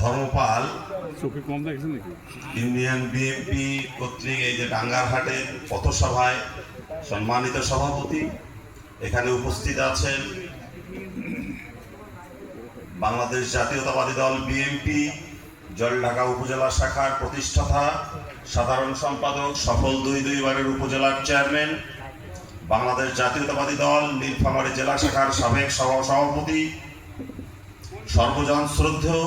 ধর্মপাল চোখে কম দেখছেন নাকি? ইউনিয়ন বিএনপি কর্তৃক এই যে ডাঙ্গারহাটের পথসভায় সম্মানিত সভাপতি এখানে উপস্থিত আছেন বাংলাদেশ জাতীয়তাবাদী দল বিএনপি জলঢাকা উপজেলা শাখার প্রতিষ্ঠাতা সাধারণ সম্পাদক সফল দুই দুইবারের উপজেলার চেয়ারম্যান বাংলাদেশ জাতীয়তাবাদী দল নীলফামারী জেলা শাখার সাবেক সহ সভাপতি, সর্বজন শ্রদ্ধেয়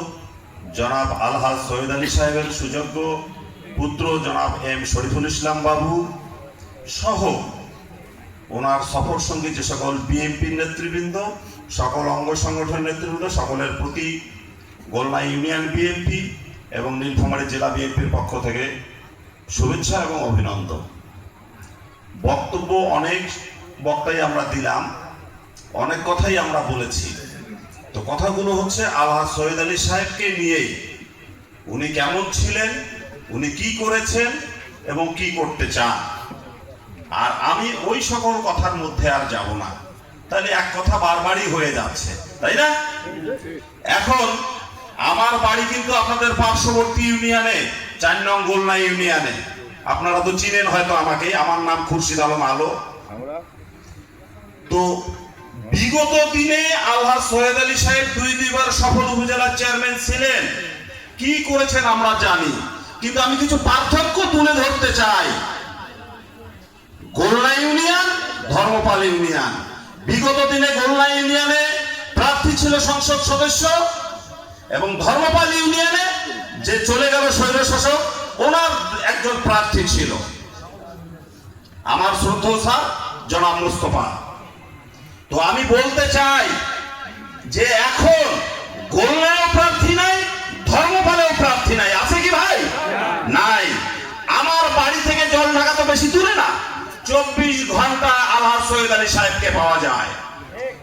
জনাব আলহাজ সৈয়দ আলী সাহেবের সুযোগ্য পুত্র জনাব এম শরীফুল ইসলাম বাবু সহ ওনার সফর সঙ্গী যে সকল বিএনপির নেতৃবৃন্দ, সকল অঙ্গ সংগঠনের নেতৃবৃন্দ, সকলের প্রতি গোলনা ইউনিয়ন বিএনপি এবং নীলফামারী জেলা বিএনপির পক্ষ থেকে শুভেচ্ছা এবং অভিনন্দন। বক্তব্য অনেক বক্তাই আমরা দিলাম, অনেক কথাই আমরা বলেছি। তো কথাগুলো হচ্ছে আল্লাহ সৈয়দ আলী সাহেবকে নিয়েই। উনি কেমন ছিলেন, উনি কি করেছেন এবং কি করতে চান? আর আমি ওই সকল কথার মধ্যে আর যাব না। তাহলে এক কথা বারবারই হয়ে যাচ্ছে, তাই না? এখন আমার বাড়ি কিন্তু আপনাদের পার্শ্ববর্তী ইউনিয়নে, চার নং গোলনা ইউনিয়নে। আপনারা তো চিনেন হয়তো আমাকে আমার নাম খুরশিদ আলম আলো। তো বিগত দিনে আল্লাহ সৈয়দ আলী সাহেব দুই দুইবার সফল উপজেলার চেয়ারম্যান ছিলেন। কি করেছেন আমরা জানি কিন্তু আমি কিছু পার্থক্য তুলে ধরতে চাই। Golna union Dharmapal union. বিগত দিনে গোলনা ইউনিয়নে প্রার্থী ছিল সংসদ সদস্য এবং ধর্মপাল ইউনিয়নে যে চলে গেল স্বৈর শাসক ওনার একজন প্রার্থী ছিল। আমার শ্রদ্ধ স্যার, জনাব মুস্তফা। তো আমি বলতে চাই যে এখন গোলনায়ও প্রার্থী নাই, ধর্মপালেও প্রার্থী নাই। আছে কি ভাই? নাই। আমার বাড়ি থেকে জল ঢাকা তো বেশি দূরে না। চব্বিশ ঘণ্টা আল্লাহ সৈয়দ আলী সাহেবকে পাওয়া যায়।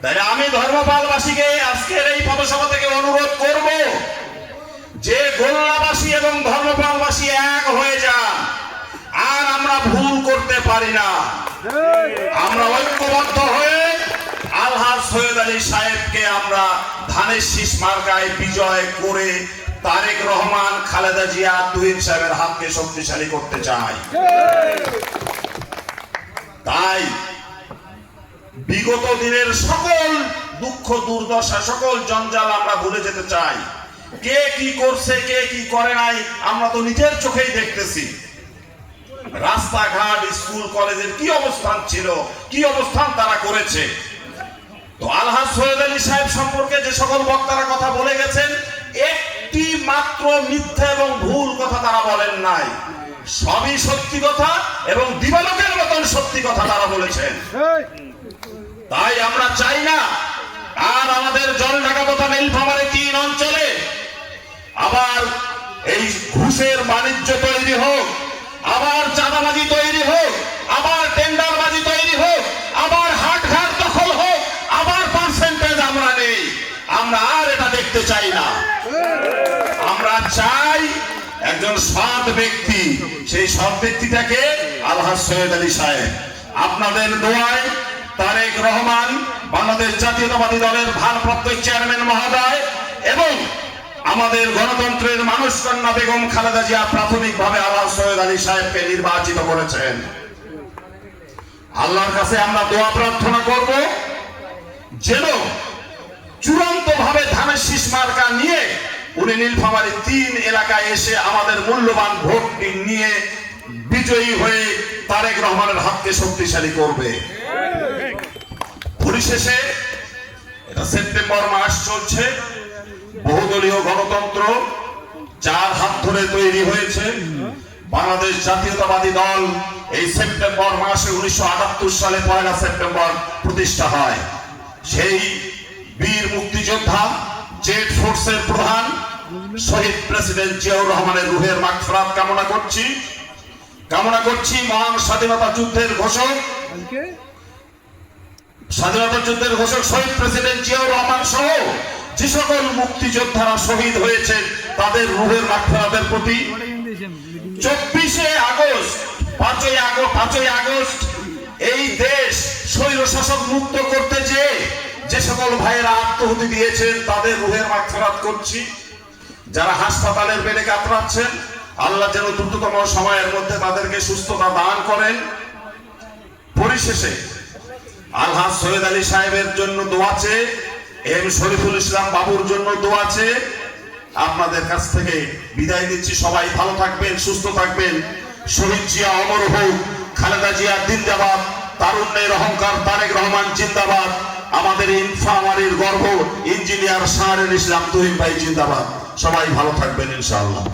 তাই আমি ধর্মপালবাসীকে আজকের এই পদসভা থেকে অনুরোধ করব যে গোল্লাবাসী এবং ধর্মপালবাসী এক হয়ে যান, আর আমরা ভুল করতে পারি না। আমরা ঐক্যবদ্ধ হয়ে আলহাজ সৈয়দ আলী সাহেবকে আমরা ধানের শীষ মার্কায় বিজয় করে তারেক রহমান, খালেদা জিয়া, তুহিন সাহেবের হাতকে শক্তিশালী করতে চাই। তাই বিগত দিনের সকল দুঃখ, দুর্দশা, সকল জঞ্জাল আমরা ভুলে যেতে চাই। কে কি করছে কে কি করে নাই আমরা তো নিজের চোখেই দেখতেছি। রাস্তাঘাট স্কুল কলেজের কি অবস্থান ছিল কি অবস্থান তারা করেছে? তো আলহাজ সৈয়দ আলী সাহেব সম্পর্কে যে সকল বক্তারা কথা বলে গেছেন একটি মাত্র মিথ্যা এবং ভুল কথা তারা বলেন নাই। সবই সত্যি কথা এবং দিবালকের মতন সত্যি কথা তারা বলেছেন। তাই আমরা চাই না আর আমাদের জল ঢাকা তথা নীলফামারী তিন অঞ্চলে আবার এই ঘুষের বাণিজ্য তৈরি হোক, আবার চাঁদাবাজি তৈরি হোক, আবার টেন্ডারবাজি তৈরি হোক, আবার হাটঘাট দখল হোক, আবার পার্সেন্টেজ আমরা নেই। আমরা আর এটা দেখতে চাই না। আমরা চাই একজন সৎ ব্যক্তি। সেই সৎ ব্যক্তিটাকে আলহাজ সৈয়দ আলী সাহেব। আপনাদের দোয়ায় তারেক রহমান বাংলাদেশ জাতীয়তাবাদী দলের ভারপ্রাপ্ত চেয়ারম্যান মহোদয় এবং আমাদের গণতন্ত্রের মানুষ কন্যা বেগম খালেদা জিয়া প্রাথমিকভাবে আল্লাহ সৈয়দ আলী সাহেবকে নির্বাচিত করেছেন। আল্লাহর কাছে আমরা দোয়া প্রার্থনা করব, যেন চূড়ান্ত ভাবে ধানের শীষ মার্কা নিয়ে উনি নীলফামারী তিন এলাকায় এসে আমাদের মূল্যবান ভোট নিয়ে বিজয়ী হয়ে তারেক রহমানের হাতকে শক্তিশালী করবে। পরিশেষে এটা সেপ্টেম্বর মাস চলছে বহুদলীয় গণতন্ত্র যার হাত ধরে তৈরি হয়েছে, বাংলাদেশ জাতীয়তাবাদী দল এই সেপ্টেম্বর মাসে উনিশশো আটাত্তর সালে পয়লা সেপ্টেম্বর প্রতিষ্ঠা হয়। সেই বীর মুক্তিযোদ্ধা, জেড ফোর্সের প্রধান, শহীদ প্রেসিডেন্ট জিয়াউর রহমানের রুহের মাগফিরাত কামনা করছি। কামনা করছি মহান স্বাধীনতা যুদ্ধের ঘোষক, স্বাধীনতা যুদ্ধের ঘোষক শহীদ প্রেসিডেন্ট জিয়াউর রহমান সহ যে সকল মুক্তিযোদ্ধারা শহীদ হয়েছেন, তাদের রুহের মাগফিরাতের প্রতি চব্বিশে আগস্ট, পাঁচই আগস্ট পাঁচই আগস্ট, এই দেশ স্বৈর শাসক মুক্ত করতে যে যে সকল ভাইয়েরা আত্মহতি দিয়েছেন, তাদের রুহের মাগফিরাত করছি। যারা হাসপাতালের বেডে কাতরাচ্ছেন, আল্লাহ যেন দ্রুততম সময়ের মধ্যে তাদেরকে সুস্থতা দান করেন। পরিশেষে আলহাজ সৈয়দ আলী সাহেবের জন্য দোয়া চেয়ে এম শরীফুল ইসলাম বাবুর জন্য দোয়া চেয়ে আপনাদের কাছ থেকে বিদায় নিচ্ছি। সবাই ভালো থাকবেন, সুস্থ থাকবেন। শহীদ জিয়া অমর হোক, খালেদা জিয়া জিন্দাবাদ, তারুণ্যের অহংকার তারেক রহমান জিন্দাবাদ, আমাদের ইনফামারির গর্ব ইঞ্জিনিয়ার শাহরুল ইসলাম তুহিন ভাই জিন্দাবাদ। সবাই ভালো থাকবেন ইনশাআল্লাহ।